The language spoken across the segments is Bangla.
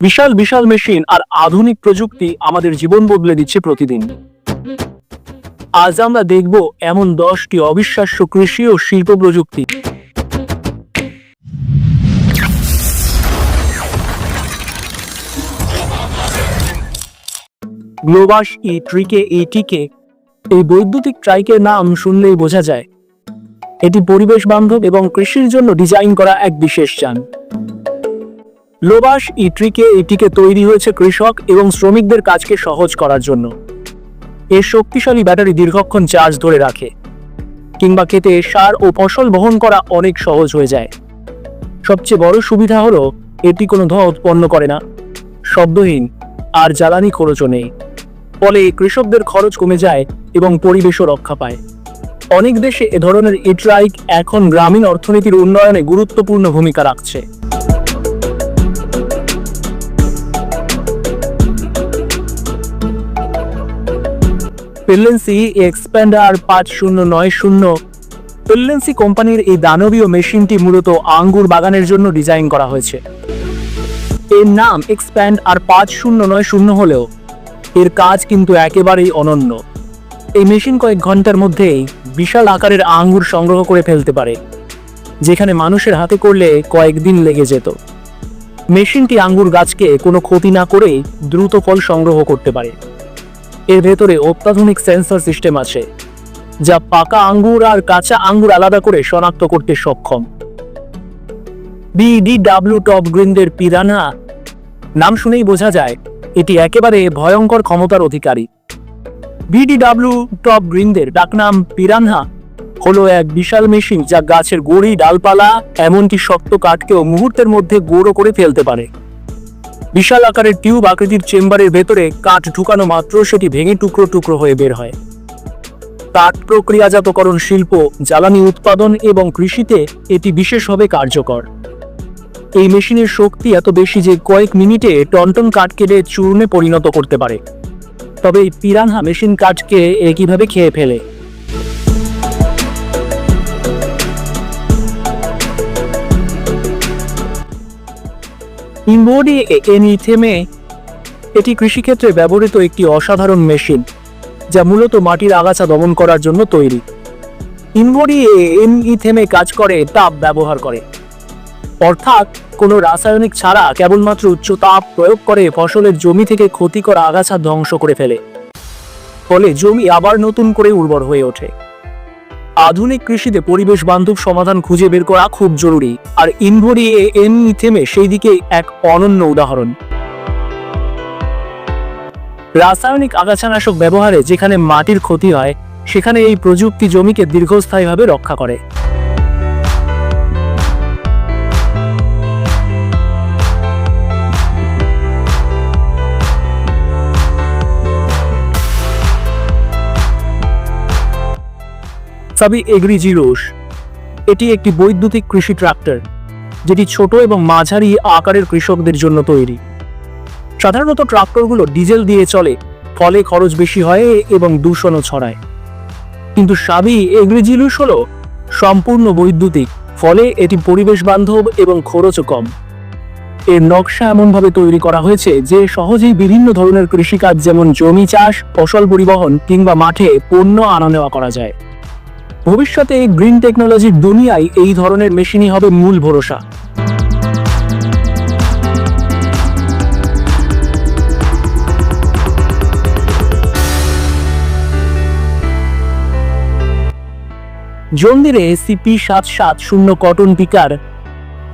বিশাল বিশাল মেশিন আর আধুনিক প্রযুক্তি আমাদের জীবন বদলে দিচ্ছে প্রতিদিন। আজ আমরা দেখব এমন দশটি অবিশ্বাস্য কৃষি ও শিল্প প্রযুক্তি। গ্লোবাস ই ট্রিকে এটিকে এই বৈদ্যুতিক ট্রাইকের নাম শুনলেই বোঝা যায়। এটি পরিবেশ বান্ধব এবং কৃষির জন্য ডিজাইন করা এক বিশেষ যান। লোবাস ই ট্রিকে এটিকে তৈরি হয়েছে কৃষক এবং শ্রমিকদের কাজকে সহজ করার জন্য। এর শক্তিশালী ব্যাটারি দীর্ঘক্ষণ চার্জ ধরে রাখে, কিংবা খেতে সার ও ফসল বহন করা অনেক সহজ হয়ে যায়। সবচেয়ে বড় সুবিধা হলো, এটি কোনো ধোঁয়া উৎপন্ন করে না। শব্দহীন, আর জ্বালানি খরচও নেই। ফলে কৃষকদের খরচ কমে যায় এবং পরিবেশও রক্ষা পায়। অনেক দেশে এ ধরনের ইট্রাইক এখন গ্রামীণ অর্থনীতির উন্নয়নে গুরুত্বপূর্ণ ভূমিকা রাখছে। পেলেন্সি এক্সপ্যান্ডার পাঁচ শূন্য নয় শূন্য। পেলেন্সি কোম্পানির এই দানবীয় মেশিনটি মূলত আঙ্গুর বাগানের জন্য ডিজাইন করা হয়েছে। এর নাম এক্সপ্যান্ড আর পাঁচ শূন্য নয় শূন্য হলেও এর কাজ কিন্তু একেবারেই অনন্য। এই মেশিন কয়েক ঘণ্টার মধ্যেই বিশাল আকারের আঙ্গুর সংগ্রহ করে ফেলতে পারে, যেখানে মানুষের হাতে করলে কয়েকদিন লেগে যেত। মেশিনটি আঙ্গুর গাছকে কোনো ক্ষতি না করেই দ্রুত ফল সংগ্রহ করতে পারে। এর ভেতরে অত্যাধুনিক সেন্সর সিস্টেম আছে, যা পাকা আঙ্গুর আর কাঁচা আঙ্গুর আলাদা করে শনাক্ত করতে সক্ষম। বিডিডাব্লিউ টপ গ্রিনদের পিরানা, নাম শুনেই বোঝা যায়, এটি একেবারে ভয়ঙ্কর ক্ষমতার অধিকারী। বিডিডাব্লিউ টপ গ্রিনদের ডাকনাম পিরানহা হলো এক বিশাল মেশিন যা গাছের গড়ি, ডালপালা, এমনকি শক্ত কাঠকেও মুহূর্তের মধ্যে গুঁড়ো করে ফেলতে পারে। বিশাল আকারের টিউব আকৃতির চেম্বারের ভেতরে কাঠ ঢুকানো মাত্র সেটি ভেঙে টুকরো টুকরো হয়ে বের হয়। কাঠ প্রক্রিয়াজাতকরণ শিল্প, জ্বালানি উৎপাদন এবং কৃষিতে এটি বিশেষভাবে কার্যকর। এই মেশিনের শক্তি এত বেশি যে কয়েক মিনিটে টনটন কাঠ কেটে চূর্ণে পরিণত করতে পারে। তবে এই পিরানহা মেশিন কাঠকে একইভাবে খেয়ে ফেলে? ইনবোর্ডি এনি থেমে এটি কৃষিক্ষেত্রে ব্যবহৃত একটি অসাধারণ মেশিন, যা মূলত মাটির আগাছা দমন করার জন্য তৈরি। ইনবোর্ডি এমই থেমে কাজ করে, তাপ ব্যবহার করে। অর্থাৎ, কোনো রাসায়নিক ছাড়া কেবলমাত্র উচ্চ তাপ প্রয়োগ করে ফসলের জমি থেকে ক্ষতিকর আগাছা ধ্বংস করে ফেলে। ফলে জমি আবার নতুন করে উর্বর হয়ে ওঠে। আধুনিক কৃষিতে পরিবেশ বান্ধব সমাধান খুঁজে বের করা খুব জরুরি। আর ইনভোরি এন থেমে সেই দিকে এক অনন্য উদাহরণ। রাসায়নিক আগাছানাশক ব্যবহারে যেখানে মাটির ক্ষতি হয়, সেখানে এই প্রযুক্তি জমিকে দীর্ঘস্থায়ীভাবে রক্ষা করে। সাবি এগ্রি জিরোস। এটি একটি বৈদ্যুতিক কৃষি ট্রাক্টর, যেটি ছোট এবং মাঝারি আকারের কৃষকদের জন্য তৈরি। সাধারণত ট্রাক্টরগুলো ডিজেল দিয়ে চলে, ফলে খরচ বেশি হয় এবং দূষণও ছড়ায়। কিন্তু সাবি এগ্রিজিলুস হলো সম্পূর্ণ বৈদ্যুতিক, ফলে এটি পরিবেশ বান্ধব এবং খরচও কম। এর নকশা এমনভাবে তৈরি করা হয়েছে যে সহজেই বিভিন্ন ধরনের কৃষিকাজ যেমন জমি চাষ, ফসল পরিবহন কিংবা মাঠে পণ্য আনা নেওয়া করা যায়। ভবিষ্যতে এই গ্রিন টেকনোলজির দুনিয়ায় এই ধরনের মেশিনই হবে মূল ভরসা। জন্দিরে সিপি সাত সাত শূন্য কটন পিকার,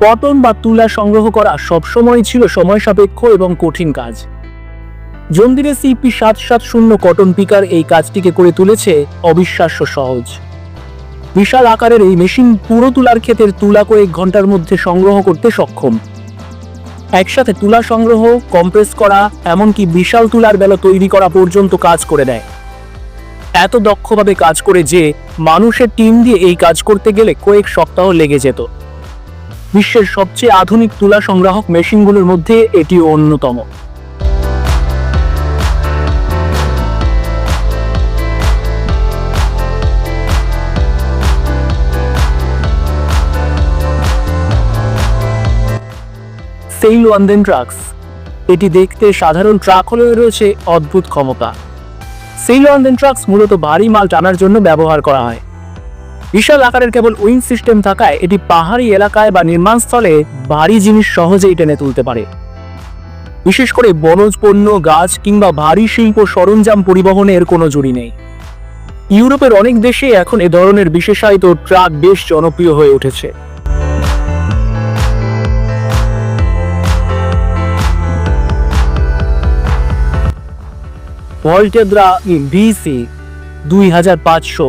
কটন বা তুলা সংগ্রহ করা সবসময় ছিল সময় সাপেক্ষ এবং কঠিন কাজ। জন্দিরে সিপি সাত সাত শূন্য কটন পিকার এই কাজটিকে করে তুলেছে অবিশ্বাস্য সহজ। বিশাল আকারের এই মেশিন পুরো তুলার ক্ষেতের তুলা কয়েক ঘণ্টার মধ্যে সংগ্রহ করতে সক্ষম। একসাথে তুলা সংগ্রহ, কম্প্রেস করা, এমনকি বিশাল তুলার বেলা তৈরি করা পর্যন্ত কাজ করে দেয় এত দক্ষভাবে কাজ করে যে মানুষের টিম দিয়ে এই কাজ করতে গেলে কয়েক সপ্তাহ লেগে যেত। বিশ্বের সবচেয়ে আধুনিক তুলা সংগ্রাহক মেশিনগুলোর মধ্যে এটি অন্যতম। সেইল ওয়ান্দেন ট্রাক্স এটি দেখতে সাধারণ ট্রাক হলেও রয়েছে অদ্ভুত ক্ষমতা। সেই লন্ডন ট্রাকস মূলত ভারী মাল টানার জন্য ব্যবহার করা হয়। বিশাল আকারের কেবল উইং সিস্টেম থাকায় এটি পাহাড়ি এলাকায় বা নির্মাণস্থলে ভারী জিনিস সহজেই টেনে তুলতে পারে। বিশেষ করে বনজ পণ্য, গাছ কিংবা ভারী শিল্প সরঞ্জাম পরিবহনের কোনো জুড়ি নেই। ইউরোপের অনেক দেশে এখন এ ধরনের বিশেষায়িত ট্রাক বেশ জনপ্রিয় হয়ে উঠেছে। ভল্টেদ্রা ভিসি দুই হাজার পাঁচশো।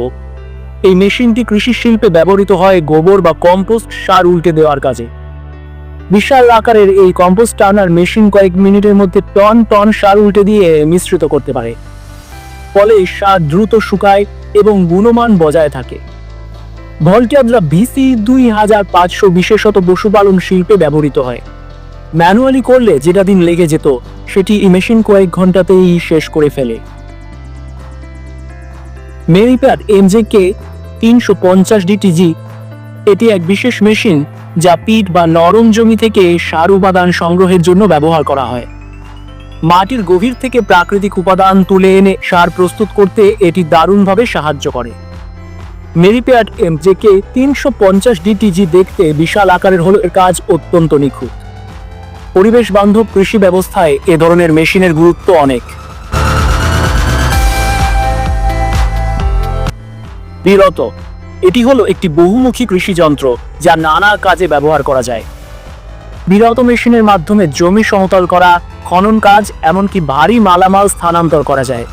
এই মেশিনটি কৃষি শিল্পে ব্যবহৃত হয় গোবর বা কম্পোস্ট সার উল্টে দেওয়ার কাজে। বিশাল আকারের এই কম্পোস্ট টার্নার মেশিন কয়েক মিনিটের মধ্যে টন টন সার উল্টে দিয়ে মিশ্রিত করতে পারে। ফলে সার দ্রুত শুকায় এবং গুণমান বজায় থাকে। ভল্টিয়াদ্রা ভিসি দুই হাজার পাঁচশো বিশেষত পশুপালন শিল্পে ব্যবহৃত হয়। ম্যানুয়ালি করলে যেটা দিন লেগে যেত সেটি এই মেশিন কয়েক ঘন্টাতেই শেষ করে ফেলে। মেরিপ্যাড এমজেকে তিনশো পঞ্চাশ ডিটিজি, এটি এক বিশেষ মেশিন যা পিট বা নরম জমি থেকে সার উপাদান সংগ্রহের জন্য ব্যবহার করা হয়। মাটির গভীর থেকে প্রাকৃতিক উপাদান তুলে এনে সার প্রস্তুত করতে এটি দারুণভাবে সাহায্য করে। মেরিপ্যাড এমজেকে তিনশো পঞ্চাশ ডিটিজি দেখতে বিশাল আকারের হলেও এর কাজ অত্যন্ত নিখুঁত। পরিবেশ বান্ধব কৃষি ব্যবস্থায় এ ধরনের মেশিনের গুরুত্ব অনেক। বিরত, এটি হলো একটি বহুমুখী কৃষি যন্ত্র যা নানা কাজে ব্যবহার করা যায়। বিরত মেশিনের মাধ্যমে জমি সমতল করা, খনন কাজ, এমনকি ভারী মালামাল স্থানান্তর করা যায়।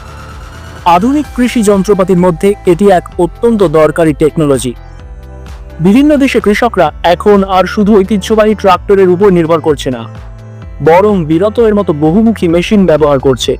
আধুনিক কৃষি যন্ত্রপাতির মধ্যে এটি এক অত্যন্ত দরকারি টেকনোলজি। বিভিন্ন দেশে কৃষকরা এখন আর শুধু ঐতিহ্যবাহী ট্রাক্টরের উপর নির্ভর করছে না। বরং বিরত এর মতো বহুমুখী মেশিন ব্যবহার করছে।